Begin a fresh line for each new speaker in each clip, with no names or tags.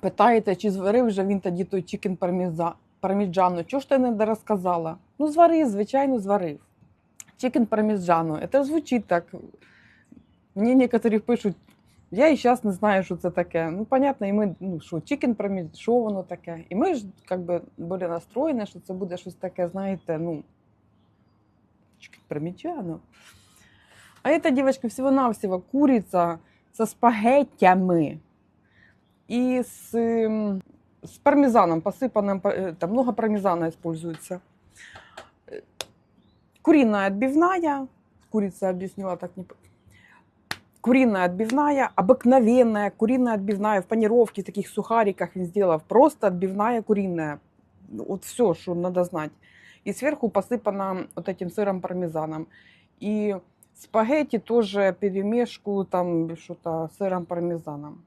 Питаєте, чи зварив вже він тоді той чікен парміджано? Чого ж ти не розказала? Ну, зварив, звичайно, зварив. Чікен парміджано. Це звучить так. Мені некоторі пишуть, я і зараз не знаю, що це таке. Ну, понятно, і ми, ну, що чікен парміж, що воно таке. І ми ж як би, були настроєні, що це буде щось таке, знаєте, ну, чікен парміджано. А эта девочка всего-навсего курица со спагеттями и с, с пармезаном, посыпанным, па- там много пармезана используется. Э, Куриная отбивная, курица объяснила так не... Куриная отбивная, обыкновенная куриная отбивная в панировке, в таких сухариках он сделал. Просто отбивная куриная. Ну, Вот все, что надо знать. И сверху посыпана вот этим сыром пармезаном. И спагетти тоже перемешку там что-то сыром пармезаном.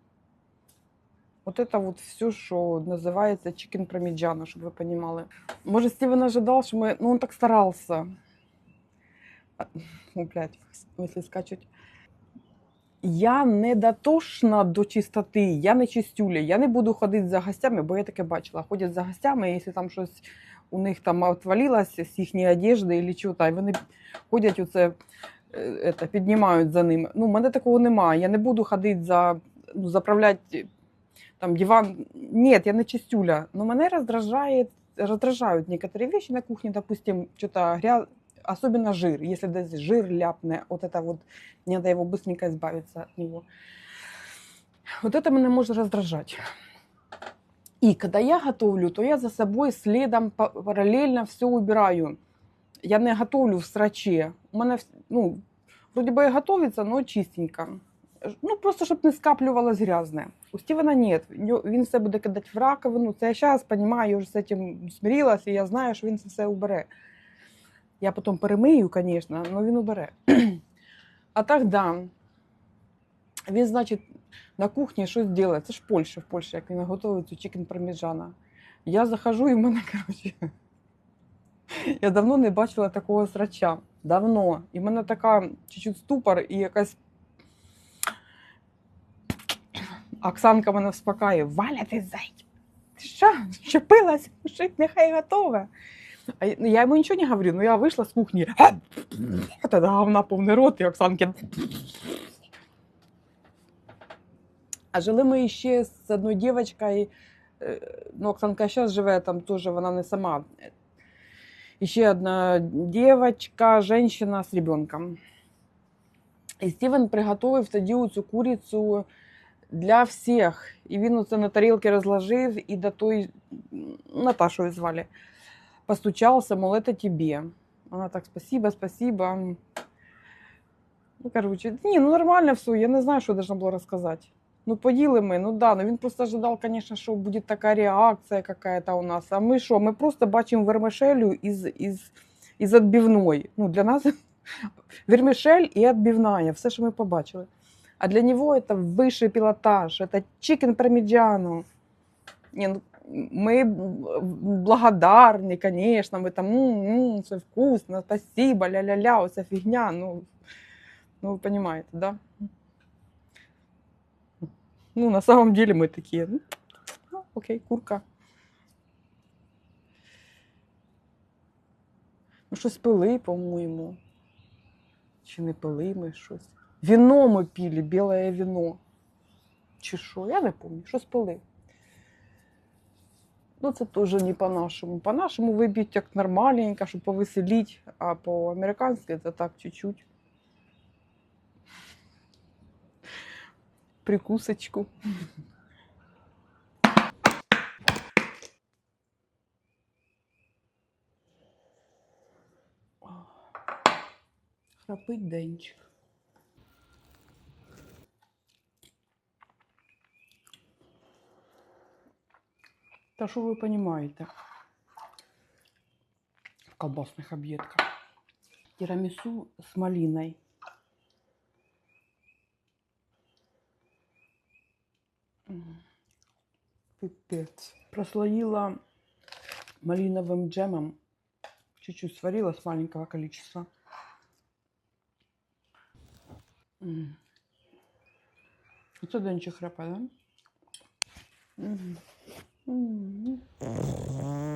Вот это вот все, что называется чикен пармиджано, чтобы вы понимали. Может, Стивен ожидал, что мы... Ну, он так старался. А, Ну, блядь, если скачуть. Я не дотошна до чистоти, я не чистюля, я не буду ходити за гостями, бо я таке бачила. Ходять за гостями, і якщо там щось у них там отвалилось з їхньої одежди або чого, і вони ходять оце, е, это, піднімають за ними. Ну, в мене такого немає. Я не буду ходити за, ну, заправляти там диван. Ні, я не чистюля. Но мене раздражает, раздражают некоторые вещи на кухне, допустим, что-то грязь, особенно жир. Если десь жир ляпне, вот это вот, мне надо его быстренько избавиться от него. Вот это меня может раздражать. И когда я готовлю, то я за собой следом па- параллельно все убираю. Я не готовлю в сраче. У мене, вс- ну, вроде бы и готовится, но чистенько. Ну, просто щоб не скаплювалось грязне. У Стівена нет. Він все буде кидати в раковину. Це я зараз розумію, я вже з цим смирилась, і я знаю, що він це все убере. Я потім перемию, звісно, але він убере. А так, да. Він, значить, на кухні щось робить. Це ж Польща, в Польщі, як він готує цю чикен парміджана. Я захожу, і в мене, коротше, я давно не бачила такого срача. Давно. І в мене така чуть-чуть ступор і якась. Оксанка мене вспокаює. Валя, ти зайдь. Що? Щепилась? Шить, нехай готова. А я- ну, йому нічого не говорю, ну я вийшла з кухні. Тоді говна повний рот, і Оксанки. А жили ми ще з одною дівчинкою, е, ну, Оксанка зараз живе там теж, вона не сама. Ще одна дівчинка, жінка з ребенком. І Стівен приготував тоді цю курицю для всіх. І він оце на тарілки розложив і до той Наташою звали. Постучался, мол, это тебе. Она так, спасибо, спасибо. Ну, короче, ні, ну нормально все, я не знаю, що должна була розказати. Ну, поїли ми, ну да, ну він просто ожидав, конечно, що буде така реакція какая-то у нас. А ми що, ми просто бачимо вермишелю із, із, із відбивної. Ну, для нас вермишель і відбивна, все, що ми побачили. А для нього це вищий пілотаж, це чикен парміджано. Ні, ну, мы благодарны, конечно, мы там, м-м, все вкусно, спасибо, ля-ля-ля, оця фігня, ну, ну, вы понимаете, да? Ну, на самом деле мы такие, ну, ну, окей, курка. Ну, щось пили, по-моєму. Чи не пили ми щось? Віно ми пили, біле віно. Чи що? Я не пам'ятаю, щось пили. Ну, це теж не по-нашому. По-нашому виб'ють як нормальненько, щоб повеселіть, а по-американськи це так чуть-чуть. Прикусочку. Храпить денчик. Та що ви розумієте? В колбасних об'єдках. Тирамісу з малиною. Пипец. Прослоила малиновым джемом. Чуть-чуть сварила с маленького количества. Это Денчик храпа, да? Мгм. 嗯。